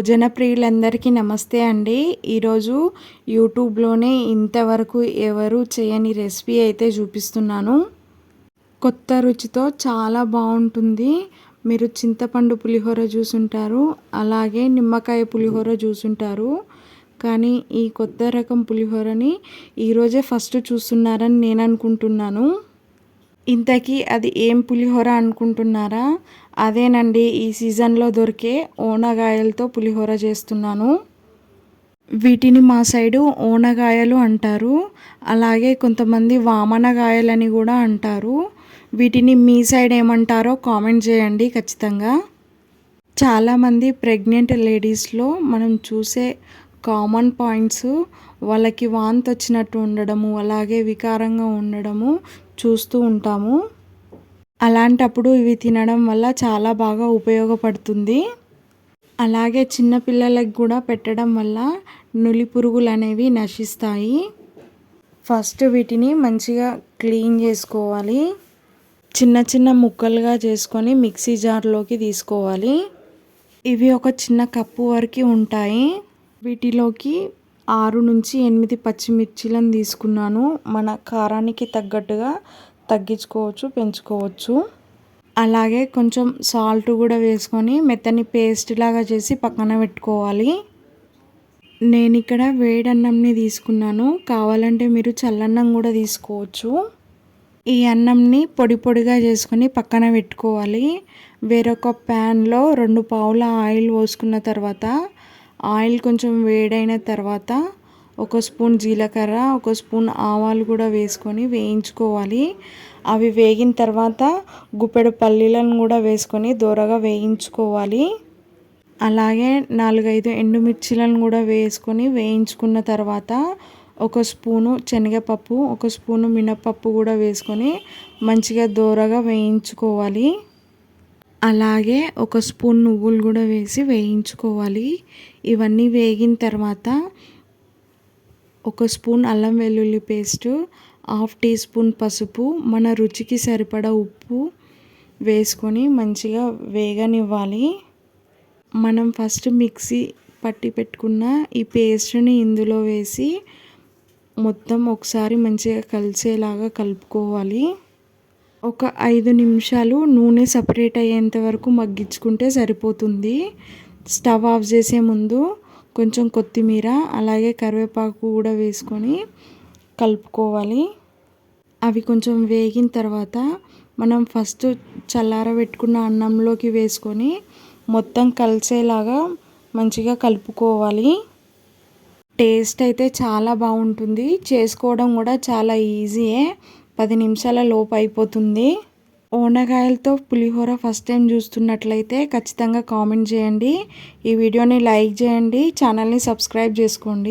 భోజన ప్రియులందరికీ నమస్తే అండి. ఈరోజు యూట్యూబ్లోనే ఇంతవరకు ఎవరు చేయని రెసిపీ అయితే చూపిస్తున్నాను. కొత్త రుచితో చాలా బాగుంటుంది. మీరు చింతపండు పులిహోర చూసుంటారు అలాగే నిమ్మకాయ పులిహోర చూసుంటారు. కానీ ఈ కొత్త రకం పులిహోరని ఈరోజే ఫస్ట్ చూస్తున్నారని నేను అనుకుంటున్నాను ఇంతకీ అది ఏం పులిహోర అనుకుంటున్నారా? అదేనండి ఈ సీజన్లో దొరికే ఓనగాయలతో పులిహోర చేస్తున్నాను. వీటిని మా సైడు ఓనగాయలు అంటారు. అలాగే కొంతమంది వామనగాయలని కూడా అంటారు. వీటిని మీ సైడ్ ఏమంటారో కామెంట్ చేయండి ఖచ్చితంగా. చాలామంది ప్రెగ్నెంట్ లేడీస్లో మనం చూసే కామన్ పాయింట్స్ వాళ్ళకి వాంతి వచ్చినట్టు ఉండడము అలాగే వికారంగా ఉండడము చూస్తూ ఉంటాము. అలాంటప్పుడు ఇవి తినడం వల్ల చాలా బాగా ఉపయోగపడుతుంది. అలాగే చిన్నపిల్లలకు కూడా పెట్టడం వల్ల నులి పురుగులు అనేవి నశిస్తాయి. ఫస్ట్ వీటిని మంచిగా క్లీన్ చేసుకోవాలి. చిన్న చిన్న ముక్కలుగా చేసుకొని మిక్సీ జార్లోకి తీసుకోవాలి. ఇవి ఒక చిన్న కప్పు వరకు ఉంటాయి. వీటిలోకి ఆరు నుంచి ఎనిమిది పచ్చిమిర్చిలను తీసుకున్నాను. మన కారానికి తగ్గట్టుగా తగ్గించుకోవచ్చు పెంచుకోవచ్చు. అలాగే కొంచెం సాల్ట్ కూడా వేసుకొని మెత్తని పేస్ట్ లాగా చేసి పక్కన పెట్టుకోవాలి. నేను ఇక్కడ వేడన్నంని తీసుకున్నాను. కావాలంటే మీరు చల్లన్నం కూడా తీసుకోవచ్చు. ఈ అన్నంని పొడి పొడిగా చేసుకొని పక్కన పెట్టుకోవాలి. వేరొక ప్యాన్లో రెండు పావుల ఆయిల్ పోసుకున్న తర్వాత ఆయిల్ కొంచెం వేడైన తర్వాత ఒక స్పూన్ జీలకర్ర ఒక స్పూన్ ఆవాలు కూడా వేసుకొని వేయించుకోవాలి. అవి వేగిన తర్వాత గుప్పెడు పల్లీలను కూడా వేసుకొని దూరగా వేయించుకోవాలి. అలాగే నాలుగైదు ఎండుమిర్చిలను కూడా వేసుకొని వేయించుకున్న తర్వాత ఒక స్పూను శనగపప్పు ఒక స్పూను మినపప్పు కూడా వేసుకొని మంచిగా దూరగా వేయించుకోవాలి. అలాగే ఒక స్పూన్ నువ్వులు కూడా వేసి వేయించుకోవాలి. ఇవన్నీ వేగిన తర్వాత ఒక స్పూన్ అల్లం వెల్లుల్లి పేస్టు హాఫ్ టీ స్పూన్ పసుపు మన రుచికి సరిపడా ఉప్పు వేసుకొని మంచిగా వేగనివ్వాలి. మనం ఫస్ట్ మిక్సీ పట్టి పెట్టుకున్న ఈ పేస్ట్ని ఇందులో వేసి మొత్తం ఒకసారి మంచిగా కలిసేలాగా కలుపుకోవాలి. ఒక ఐదు నిమిషాలు నూనె సపరేట్ అయ్యేంత వరకు మగ్గించుకుంటే సరిపోతుంది. స్టవ్ ఆఫ్ చేసే ముందు కొంచెం కొత్తిమీర అలాగే కరివేపాకు కూడా వేసుకొని కలుపుకోవాలి. అవి కొంచెం వేగిన తర్వాత మనం ఫస్ట్ చల్లారబెట్టుకున్న అన్నంలోకి వేసుకొని మొత్తం కలిసేలాగా మంచిగా కలుపుకోవాలి. టేస్ట్ అయితే చాలా బాగుంటుంది. చేసుకోవడం కూడా చాలా ఈజీయే. పది నిమిషాల లోపు అయిపోతుంది. ఓనగాయలతో పులిహోర ఫస్ట్ టైం చూస్తున్నట్లయితే ఖచ్చితంగా కామెంట్ చేయండి. ఈ వీడియోని లైక్ చేయండి. ఛానల్ని సబ్స్క్రైబ్ చేసుకోండి.